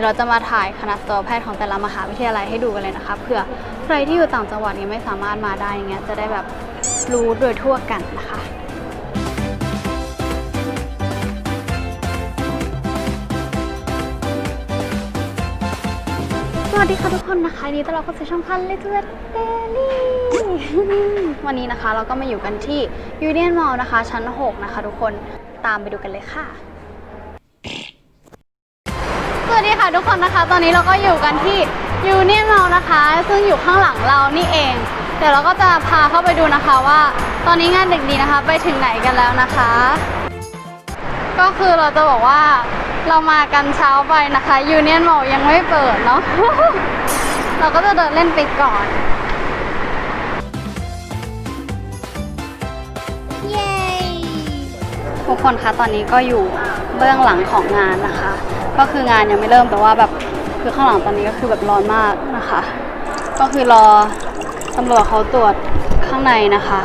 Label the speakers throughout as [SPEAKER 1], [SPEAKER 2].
[SPEAKER 1] ดี๋ยวเราจะมาถ่ายคณะสัตวแพทย์ของแต่ละมหาวิทยาลัยให้ดูกันเลยนะคะเผื่อใครที่อยู่ต่างจังหวัดเนี่ยไม่สามารถมาได้อย่างเงี้ยจะได้แบบรู้โดยทั่วกันนะคะสวัสดีค่ะทุกคนนะคะนดีต้อนรับเข้าสู่ช่องพันเลเทอร์เดลี่วันนี้นะคะเราก็มาอยู่กันที่ยูเนียนมอลล์นะคะ ชั้น 6 นะคะทุกคนตามไปดูกันเลยค่ะ วัสดีค่ะทุกคนนะคะ ตอนนี้เราก็อยู่กันที่ยูเนียนมอลนะคะ ซึ่งอยู่ข้างหลังเรานี่เอง เดี๋ยวเราก็จะพาเข้าไปดูนะคะว่า ตอนนี้งานเด็กดีนะคะ ไปถึงไหนกันแล้วนะคะ ก็คือเราจะบอกว่าเรามากันเช้าไปนะคะยูเนียนมอลยังไม่เปิดเนาะเราก็จะเดินเล่นไปก่อนเย้ทุกคนคะตอนนี้ก็อยู่เบื้องหลังของงานนะคะ ก็คืองานยังไม่เริ่มแต่ว่าแบบคือข้างหลังตอนนี้ก็คือแบบร้อนมากนะคะ ก็คือรอตำรวจเขาตรวจข้างในนะคะ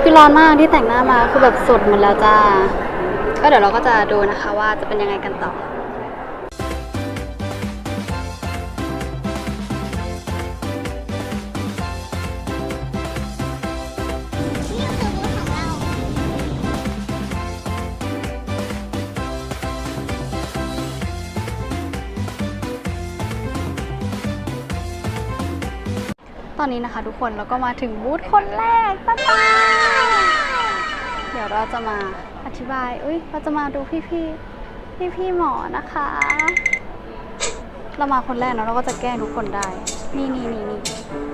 [SPEAKER 1] คือร้อนมากที่แต่งหน้ามาคือแบบสุดหมดแล้วจ้า ก็เดี๋ยวเราก็จะดูนะคะว่าจะเป็นยังไงกันต่อ ตอนนี้นะคะทุกคนเราก็มาถึงบูธคนแรกป้าตาเดี๋ยวเราจะมาอธิบาย อุ้ยเราจะมาดูพี่พี่พี่พี่หมอนะคะ เรามาคนแรกเนอะเราก็จะแกล้งทุกคนได้ นี่นี่นี่นี่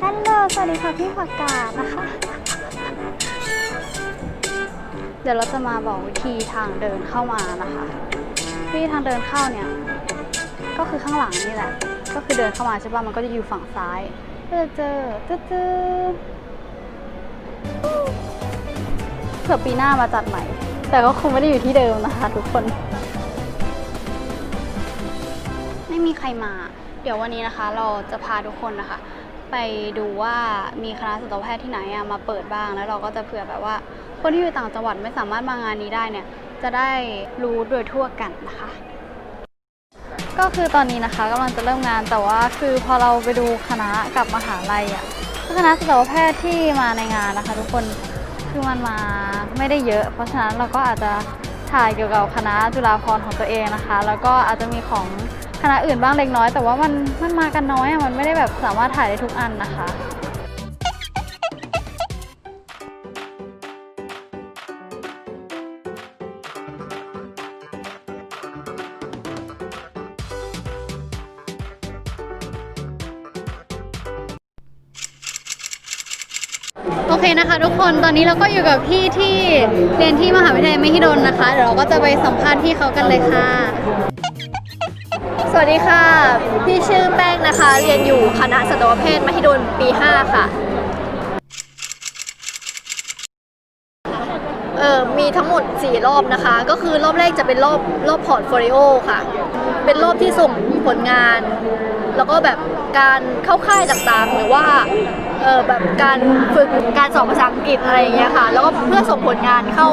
[SPEAKER 1] ฮัลโหลสวัสดีค่ะพี่ผักกาดนะคะ เดี๋ยวเราจะมาบอกวิธีทางเดินเข้ามานะคะวิธีทางเดินเข้าเนี่ย ก็คือข้างหลังนี่แหละ ก็คือเดินเข้ามาใช่ป่ะ มันก็จะอยู่ฝั่งซ้าย ก็จะเจอจืดจืดเผื่อปีหน้ามาจัดใหม่ แต่ก็คงไม่ได้อยู่ที่เดิมนะคะทุกคน ไม่มีใครมา เดี๋ยววันนี้นะคะ เราจะพาทุกคนนะคะ ไปดูว่ามีคณะสัตวแพทย์ที่ไหนอะมาเปิดบ้างแล้วเราก็จะเผื่อแบบว่า คนที่อยู่ต่างจังหวัดไม่สามารถมางานนี้ได้เนี่ย จะได้รู้โดยทั่วกันนะคะ ก็คือตอนนี้นะคะกำลังจะเริ่มงานแต่ว่าคือพอเราไปดูคณะกับมหาลัยอะคณะสัตวแพทย์ที่มาในงานนะคะ ทุกคนคือมันมาไม่ได้เยอะ เพราะฉะนั้นเราก็อาจจะถ่ายเกี่ยวกับคณะจุฬาภรณ์ของตัวเองนะคะ แล้วก็อาจจะมีของคณะอื่นบ้างเล็กน้อย แต่ว่ามันมันมากันน้อยอะมันไม่ได้แบบสามารถถ่ายได้ทุกอันนะคะ อเคนะคะ ทุกคนตอนนี้เราก็อยู่กับพี่ที่เรียนที่มหาวิทยาลัยมหิดลนะคะ เดี๋ยวเราก็จะไปสัมภาษณ์พี่เขากันเลยค่ะ
[SPEAKER 2] สวัสดีค่ะ พี่ชื่อแป้งนะคะ เรียนอยู่คณะสัตวแพทย์มหิดลปี 5 ค่ะเออมีทั้งหมด 4 รอบนะคะ ก็คือรอบแรกจะเป็นรอบรอบพอร์ตโฟลิโอค่ะ เป็นรอบที่ส่งผลงาน แล้วก็แบบการเข้าค่ายต่างๆ หรือว่า เออแบบการฝึกการสอบภาษาอังกฤษอะไรอย่างเงี้ยค่ะ แล้วก็เพื่อส่งผลงานเข้า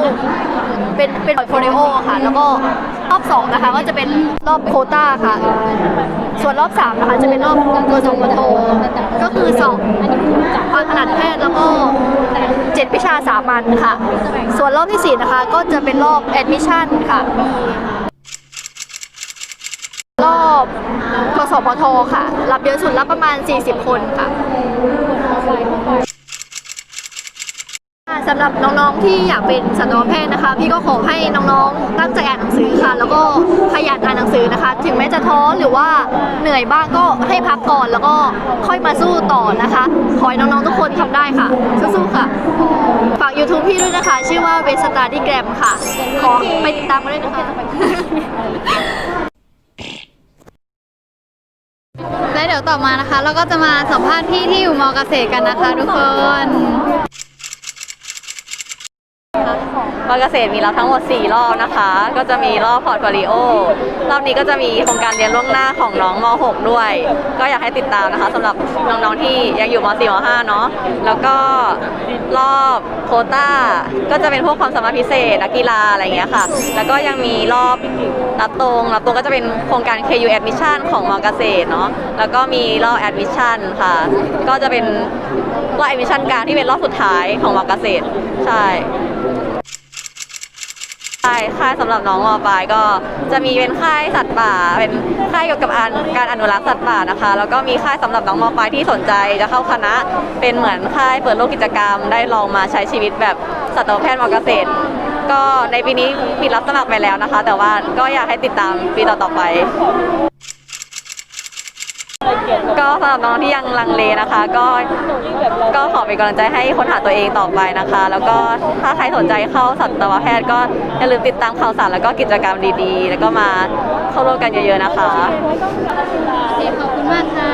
[SPEAKER 2] เป็นเป็นพอร์ตโฟลิโอค่ะ แล้วก็รอบ2นะคะก็จะเป็นรอบโคต้าค่ะ ส่วนรอบ3นะคะจะเป็นรอบตัวสองโทก็คือสอบความถนัดแพทย์แล้วก็เจ็ดวิชาสามัญค่ะ ส่วนรอบที่4นะคะก็จะเป็นรอบแอดมิชชั่นค่ะรอบกสพทค่ะ รับเยอะสุดรับประมาณ 40 คนค่ะ สำหรับน้องๆที่อยากเป็นสัตวแพทย์นะคะ พี่ก็ขอให้น้องๆตั้งใจอ่านหนังสือค่ะ แล้วก็ขยันอ่านหนังสือนะคะ ถึงแม้จะท้อหรือว่าเหนื่อยบ้างก็ให้พักก่อนแล้วก็ค่อยมาสู้ต่อนะคะขอให้น้องๆทุกคนทำได้ค่ะ สู้ๆค่ะ ฝาก YouTube พี่ด้วยนะคะ ชื่อว่าเวสตาร์ดีแกรมค่ะ ขอไปติดตามกันด้วยนะคะ
[SPEAKER 1] และ เดี๋ยวต่อมานะคะ เราก็จะมาสัมภาษณ์พี่ที่อยู่มอเกษตรกันนะคะ ทุกคน
[SPEAKER 3] ป ม อเกษตรมีรับทั้งหมด 4 รอบนะคะ ก็จะมีรอบพอร์ตโฟลิโอรอบนี้ก็จะมีโครงการเรียนล่วงหน้าของน้องม .6 ด้วย ก็อยากให้ติดตามนะคะสำหรับน้องๆที่ยังอยู่ม .4 ม .5 เนาะแล้วก็รอบโคต้าก็จะเป็นพวกความสามารถพิเศษนักกีฬาอะไรอย่างเงี้ยค่ะ แล้วก็ยังมีรอบรับตรงรับตรงก็จะเป็นโครงการ KU Admission ของมอเกษตรเนาะแล้วก็มีรอบ Admission ค่ะ ก็จะเป็นรอบ Admission กลางที่เป็นรอบสุดท้ายของมอเกษตรใช่ ใช่ค่ายสำหรับน้องมปลายก็จะมีเป็นค่ายสัตว์ป่า เป็นค่ายเกี่ยวกับการการอนุรักษ์สัตว์ป่านะคะ แล้วก็มีค่ายสำหรับน้องมปลายที่สนใจจะเข้าคณะ เป็นเหมือนค่ายเปิดโลกกิจกรรม ได้ลองมาใช้ชีวิตแบบสัตวแพทย์มอเกษตร ก็ในปีนี้ปิดรับสมัครไปแล้วนะคะ แต่ว่าก็อยากให้ติดตามปีต่อๆไป ก็สำหรับน้องที่ยังลังเลนะคะ ก็ก็ขอเป็นกำลังใจให้ค้นหาตัวเองต่อไปนะคะ แล้วก็ถ้าใครสนใจเข้าสัตวแพทย์ก็อย่าลืมติดตามข่าวสารแล้วก็กิจกรรมดีๆ แล้วก็มาเข้าร่วมกันเยอะๆนะคะ
[SPEAKER 1] โอเคขอบคุณมากค่ะ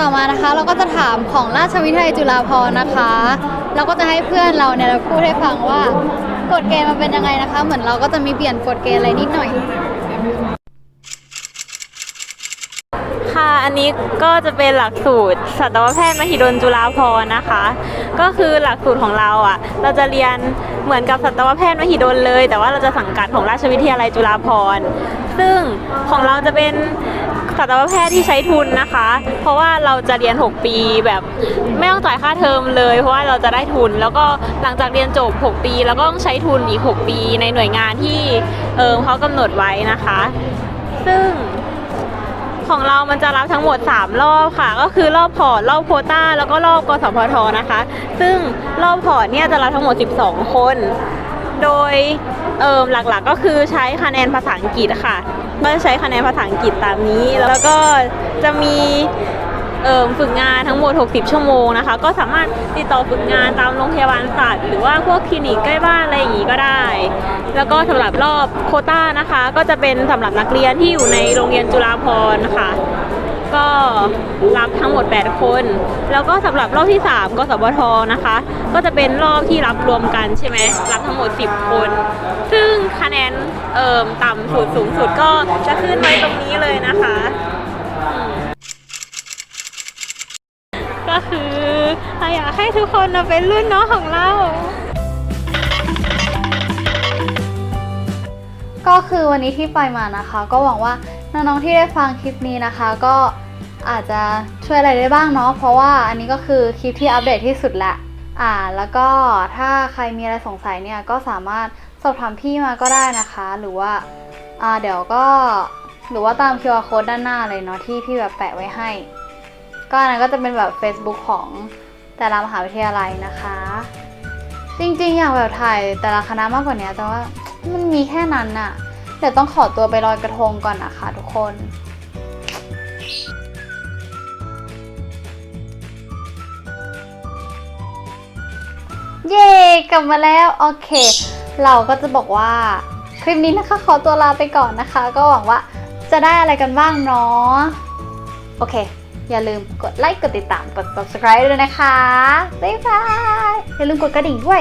[SPEAKER 1] ต่อมานะคะเราก็จะถามของราชวิทยาลัยจุฬาภรณ์นะคะ เราก็จะให้เพื่อนเราเนี่ยพูดให้ฟังว่ากฎเกณฑ์มันเป็นยังไงนะคะ เหมือนเราก็จะมีเปลี่ยนกฎเกณฑ์อะไรนิดหน่อย
[SPEAKER 4] ค่ะ อันนี้ก็จะเป็นหลักสูตรสัตวแพทย์มหิดลจุฬาภรณ์นะคะ ก็คือหลักสูตรของเราอะ เราจะเรียนเหมือนกับสัตวแพทย์มหิดลเลย แต่ว่าเราจะสังกัดของราชวิทยาลัยจุฬาภรณ์ซึ่งของเราจะเป็นสัตวแพทย์ที่ใช้ทุนนะคะ เพราะว่าเราจะเรียน 6 ปีแบบไม่ต้องจ่ายค่าเทอมเลย เพราะว่าเราจะได้ทุน แล้วก็หลังจากเรียนจบ 6 ปี แล้วก็ต้องใช้ทุนอีก 6 ปีในหน่วยงานที่เออเขากำหนดไว้นะคะ ซึ่ง ของเรามันจะรับทั้งหมด 3 รอบค่ะ ก็คือรอบพอร์ตรอบโคต้า แล้วก็รอบกสพทนะคะ ซึ่งรอบพอร์ตเนี่ยจะรับทั้งหมด 12 คน โดยเอิมหลักๆก็คือใช้คะแนนภาษาอังกฤษค่ะก็จะใช้คะแนนภาษาอังกฤษตามนี้ แล้วก็จะมี ฝึกงานทั้งหมด 60 ชั่วโมงนะคะ ก็สามารถติดต่อฝึกงานตามโรงพยาบาลสัตว์หรือว่าพวกคลินิกใกล้บ้านอะไรอย่างนี้ก็ได้ แล้วก็สำหรับรอบโคต้านะคะ ก็จะเป็นสำหรับนักเรียนที่อยู่ในโรงเรียนจุฬาภรณ์ค่ะก็รับทั้งหมด 8 คน แล้วก็สำหรับรอบที่ 3 กสบทนะคะ ก็จะเป็นรอบที่รับรวมกันใช่ไหมรับทั้งหมด 10 คน ซึ่งคะแนนเอ่มต่ำสุดสูงสุดก็จะขึ้นไว้ตรงนี้เลยนะคะ คนมาเป็นรุ่นน้องของเรา
[SPEAKER 1] ก็คือวันนี้ที่ไปมานะคะ ก็หวังว่าน้องๆที่ได้ฟังคลิปนี้นะคะ ก็อาจจะช่วยอะไรได้บ้างเนาะเพราะว่าอันนี้ก็คือคลิปที่อัปเดตที่สุดแหละอ่าแล้วก็ถ้าใครมีอะไรสงสัยเนี่ยก็สามารถสอบถามพี่มาก็ได้นะคะ หรือว่าอ่าเดี๋ยวก็หรือว่าตาม QR code ด้านหน้าเลยเนาะที่พี่แบบแปะไว้ให้ ก็อันนั้นก็จะเป็นแบบ Facebook ของ แต่ละมหาวิทยาลัยนะคะ จริงๆ อยากแบบถ่ายแต่ละคณะมากกว่านี้แต่ว่ามันมีแค่นั้นน่ะ เดี๋ยวต้องขอตัวไปลอยกระทงก่อนนะคะทุกคนเย้กลับมาแล้ว โอเค เราก็จะบอกว่าคลิปนี้นะคะขอตัวลาไปก่อนนะคะ ก็หวังว่าจะได้อะไรกันบ้างเนาะโอเค อย่าลืมกดไลค์กดติดตามกด subscribe ด้วยนะคะ บ๊ายบาย อย่าลืมกดกระดิ่งด้วย